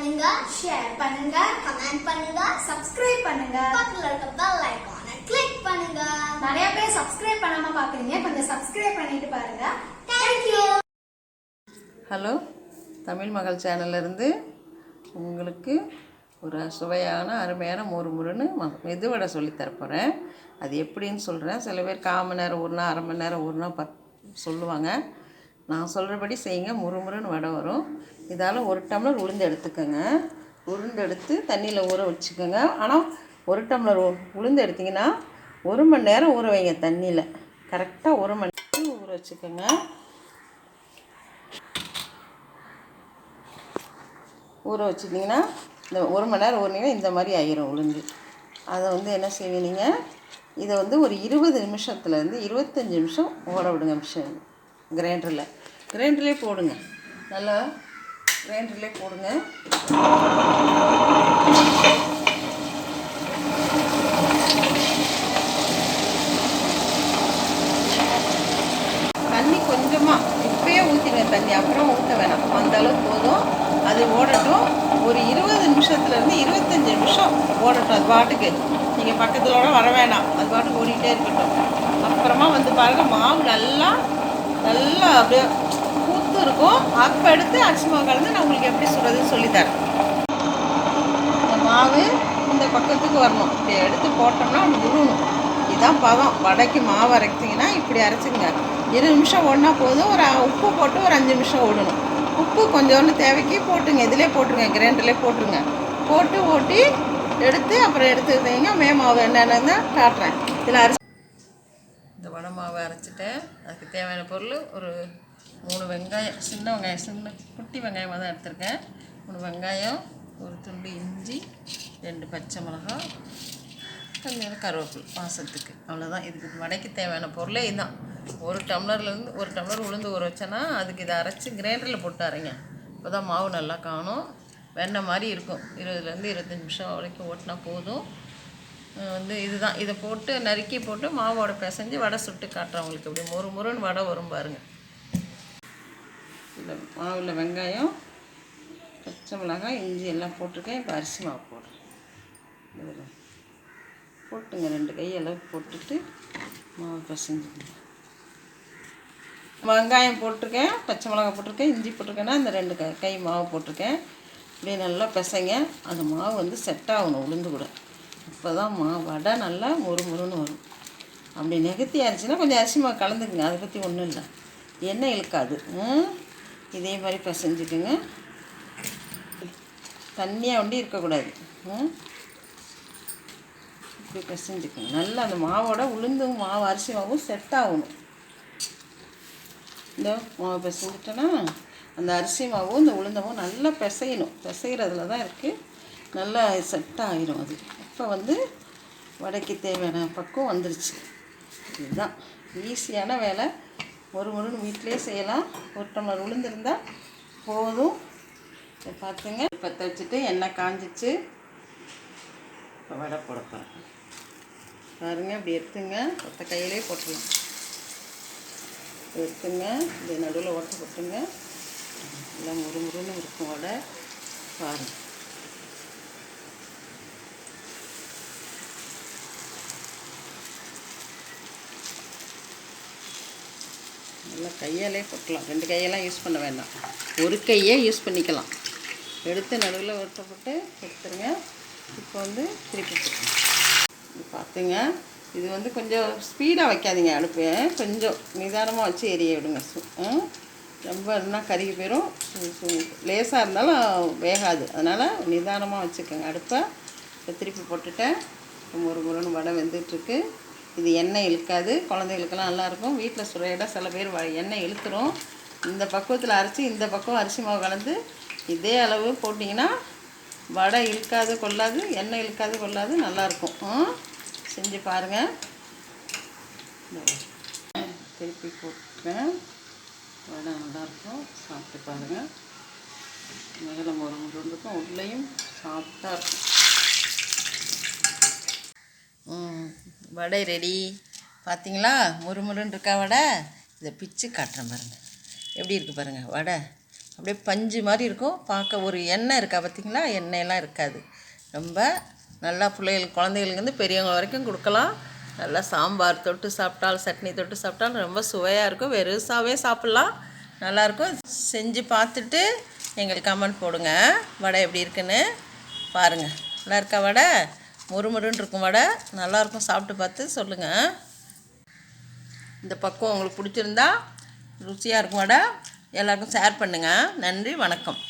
பண்ணுங்க ஷேர் பண்ணுங்க கமெண்ட் பண்ணுங்க சப்ஸ்கிரைப் பண்ணுங்க. பக்கத்துல இருக்க பெல் ஐகானை கிளிக் பண்ணுங்க. நிறைய பேர் சப்ஸ்கிரைப் பண்ணாம பாக்குறீங்க கொஞ்சம் சப்ஸ்கிரைப் பண்ணிட்டு பாருங்க. தேங்க்யூ ஹலோ தமிழ் மகள் சேனல்லேருந்து உங்களுக்கு ஒரு சுவையான அருமையான மொறு முறுன்னு ம மெதுவடை சொல்லித் தரப்போகிறேன் அது எப்படின்னு சொல்கிறேன் சில பேர் கால் மணி நேரம் ஊறினா அரை மணி நேரம் ஊறினா பத் சொல்லுவாங்க. நான் சொல்கிறபடி செய்யுங்க. முறுமுறுன்னு வடை வரும். இதால் ஒரு டம்ளர் உளுந்து எடுத்துக்கோங்க. உளுந்து எடுத்து தண்ணியில் ஊற வச்சுக்கோங்க. ஆனால் ஒரு டம்ளர் உளுந்து எடுத்திங்கன்னா ஒரு மணி நேரம் ஊற வைங்க தண்ணியில். கரெக்டாக ஒரு மணி நேரம் ஊற வச்சுக்கோங்க. ஊற வச்சுட்டிங்கன்னா இந்த ஒரு மணி நேரம் ஊறினீங்கன்னா இந்த மாதிரி ஆயிரும் உளுந்து. அதை வந்து என்ன செய்வீங்க இதை வந்து ஒரு இருபது நிமிஷத்துலேருந்து இருபத்தஞ்சி நிமிஷம் ஓட விடுங்க மிஷின் கிரைண்டரில். கிரைண்டர்லேயே போடுங்க. நல்லா கிரைண்டர்லேயே போடுங்க. தண்ணி கொஞ்சமாக இப்பயே ஊற்றிடுங்க தண்ணி. அப்புறம் ஊற்ற வேணாம். அந்த அளவுக்கு போதும். அது ஓடட்டும். ஒரு இருபது நிமிஷத்துலேருந்து இருபத்தஞ்சி நிமிஷம் ஓடட்டும். அது பாட்டுக்கு. நீங்கள் பக்கத்துலோட வர வேணாம். அது பாட்டுக்கு ஓடிக்கிட்டே இருக்கட்டும். அப்புறமா வந்து பாருங்க மாவு நல்லா நல்லா அப்படியே பூத்து இருக்கும். அப்போ எடுத்து அரிசி மாவு கலந்து நான் உங்களுக்கு எப்படி சுடுறதுன்னு சொல்லித்தரேன். இந்த மாவு இந்த பக்கத்துக்கு வரணும். இப்படி எடுத்து போட்டோம்னா அது உருணும் இதுதான் பதம். வடைக்கு மாவு அரைச்சிங்கன்னா இப்படி அரைச்சிங்க. இரு நிமிஷம் ஓடினா போதும். ஒரு உப்பு போட்டு ஒரு அஞ்சு நிமிஷம் ஓடணும். உப்பு கொஞ்சோண்டு தேவைக்கு போட்டுங்க. இதிலே போட்டுருங்க. கிரைண்டர்லேயே போட்டுருங்க. போட்டு ஓட்டி எடுத்து அப்புறம் எடுத்து வைங்க. மே மாவு என்னென்னு காட்டுறேன். இதில் அரிசி இந்த வடை மாவு அரைச்சிட்டேன். அதுக்கு தேவையான பொருள் ஒரு மூணு வெங்காயம் சின்ன வெங்காயம் சின்ன குட்டி வெங்காயமாக தான் எடுத்திருக்கேன். மூணு வெங்காயம் ஒரு துண்டு இஞ்சி ரெண்டு பச்சை மிளகாய் கொஞ்சம் கருவேப்பிலை வாசத்துக்கு. அவ்வளோதான் இதுக்கு வடைக்கு தேவையான பொருளே இதுதான் ஒரு டம்ளர்லேருந்து ஒரு டம்ளர் உளுந்து ஊற வச்சேன்னா அதுக்கு இதை அரைச்சி கிரைண்டரில் போட்டு அரைங்க. அப்போ தான் மாவு நல்லா காணும். வெண்ணெய் மாதிரி இருக்கும். இருபதுலேருந்து இருபத்தஞ்சி நிமிஷம் வரைக்கும் ஓட்டினா போதும். வந்து இதுதான். இதை போட்டு நறுக்கி போட்டு மாவோட பிசைஞ்சு வடை சுட்டு காட்டுறவங்களுக்கு இப்படி மொறு மொறுன்னு வடை வரும் பாருங்கள் இந்த மாவில் வெங்காயம் பச்சை மிளகாய் இஞ்சி எல்லாம் போட்டிருக்கேன். இப்போ அரிசி மாவு போடுறேன். போட்டுங்க ரெண்டு கை அளவுக்கு போட்டுட்டு மாவு பசங்க வெங்காயம் போட்டிருக்கேன் பச்சை மிளகாய் போட்டிருக்கேன் இஞ்சி போட்டிருக்கேன்னா இந்த ரெண்டு கை கை மாவு போட்டிருக்கேன். இப்படியே நல்லா பிசைங்க. அந்த மாவு வந்து செட் ஆகணும் உளுந்து கூட. அப்போ தான் மா வடை நல்லா மொறு மொறுன்னு வரும். அப்படி நெகத்தி அரிசினா கொஞ்சம் அரிசி மாவு கலந்துக்குங்க. அதை பற்றி ஒன்றும் இல்லை. எண்ணெய் இழுக்காது. ம்? இதே மாதிரி பிசைஞ்சுக்குங்க. தண்ணியாக ஒண்டி இருக்கக்கூடாது. ம்? இப்படி பிசைஞ்சுக்கணும் நல்லா அந்த மாவோட உளுந்தும் மாவு அரிசி மாவும் செட் ஆகணும். இந்த மாவு பிசைஞ்சிட்டோன்னா அந்த அரிசி மாவும் இந்த உளுந்தமும் நல்லா பிசையணும். பிசைகிறதுல தான் இருக்குது நல்லா செட் ஆகிரும் அது. இப்போ வந்து வடைக்கு தேவையான பக்குவம் வந்துருச்சு. இதுதான். ஈஸியான வேலை. ஒரு முருன்னு வீட்டிலே செய்யலாம். ஒரு டம்ளர் உளுந்திருந்தால் போதும். இதை பார்த்துங்க பற்ற வச்சுட்டு எண்ணெய் காஞ்சிச்சு. இப்போ வடை போட போகிறேன் பாருங்க இப்படி எடுத்துங்க. ஒத்த கையிலே போட்டுடலாம் எடுத்துங்க. இந்த நடுவில் ஓட்ட போட்டுங்க. எல்லாம் முறு முறுன்னு இருக்கும் வடை. பாருங்கள் நல்லா கையாலே போட்டுக்கலாம் ரெண்டு கையெல்லாம் யூஸ் பண்ண வேண்டாம். ஒரு கையே யூஸ் பண்ணிக்கலாம். எடுத்து நடுவில் ஒட்ட போட்டு எடுத்துருங்க. இப்போ வந்து திருப்பி பார்த்துங்க இது வந்து கொஞ்சம் ஸ்பீடாக வைக்காதீங்க அடுப்பு. கொஞ்சம் நிதானமாக வச்சு எரிய விடுங்க. சு- ரொம்ப இருந்தால் கருகி போயிடும் லேசாக இருந்தாலும் வேகாது. அதனால் நிதானமாக வச்சுக்கோங்க அடுப்பை. இப்போ திருப்பி போட்டுட்டேன். ஒரு முருன்னு வடை வெந்துட்டுருக்கு. இது எண்ணெய் இழுக்காது குழந்தைகளுக்கெல்லாம் நல்லாயிருக்கும். வீட்டில் சுரையிட சில பேர் வ- எண்ணெய் இழுத்துரும். இந்த பக்குவத்தில் அரைச்சி இந்த பக்கம் அரிசி மாவு கலந்து இதே அளவு போட்டிங்கன்னா வடை இழுக்காது கொள்ளாது எண்ணெய் இழுக்காது கொள்ளாது நல்லாயிருக்கும். செஞ்சு பாருங்கள் திருப்பி போட்டுப்பேன் வடை நல்லாயிருக்கும். சாப்பிட்டு பாருங்கள் மேலே ஒரு முருண்டுக்கும் உள்ளேயும் சாஃப்டாக இருக்கும். வடை ரெடி பார்த்தீங்களா முறுமுறுன்னு இருக்கா வடை? இதை பிச்சு காட்டுறேன் பாருங்கள் எப்படி இருக்குது பாருங்கள் வடை? அப்படியே பஞ்சு மாதிரி இருக்கும். பார்க்க ஒரு எண்ணெய் இருக்கா பார்த்தீங்களா எண்ணெயெல்லாம் இருக்காது. ரொம்ப நல்லா பிள்ளைகளுக்கு குழந்தைகளுக்கு பெரியவங்க வரைக்கும் கொடுக்கலாம். நல்லா சாம்பார் தொட்டு சாப்பிட்டால் சட்னி தொட்டு சாப்பிட்டால் ரொம்ப சுவையாக இருக்கும். வெறுசாகவே சாப்பிட்லாம். நல்லாயிருக்கும் செஞ்சு பார்த்துட்டு எங்களுக்கு கமெண்ட் போடுங்க. வடை எப்படி இருக்குன்னு பாருங்கள் நல்லா இருக்கா வடை? முறுமுறுன்னு இருக்கும் வடை. நல்லாயிருக்கும் சாப்பிட்டு பார்த்து சொல்லுங்கள் இந்த பக்குவம் உங்களுக்கு பிடிச்சிருந்தா ருசியாக இருக்கும் வடை. எல்லாருக்கும் ஷேர் பண்ணுங்கள் நன்றி வணக்கம்.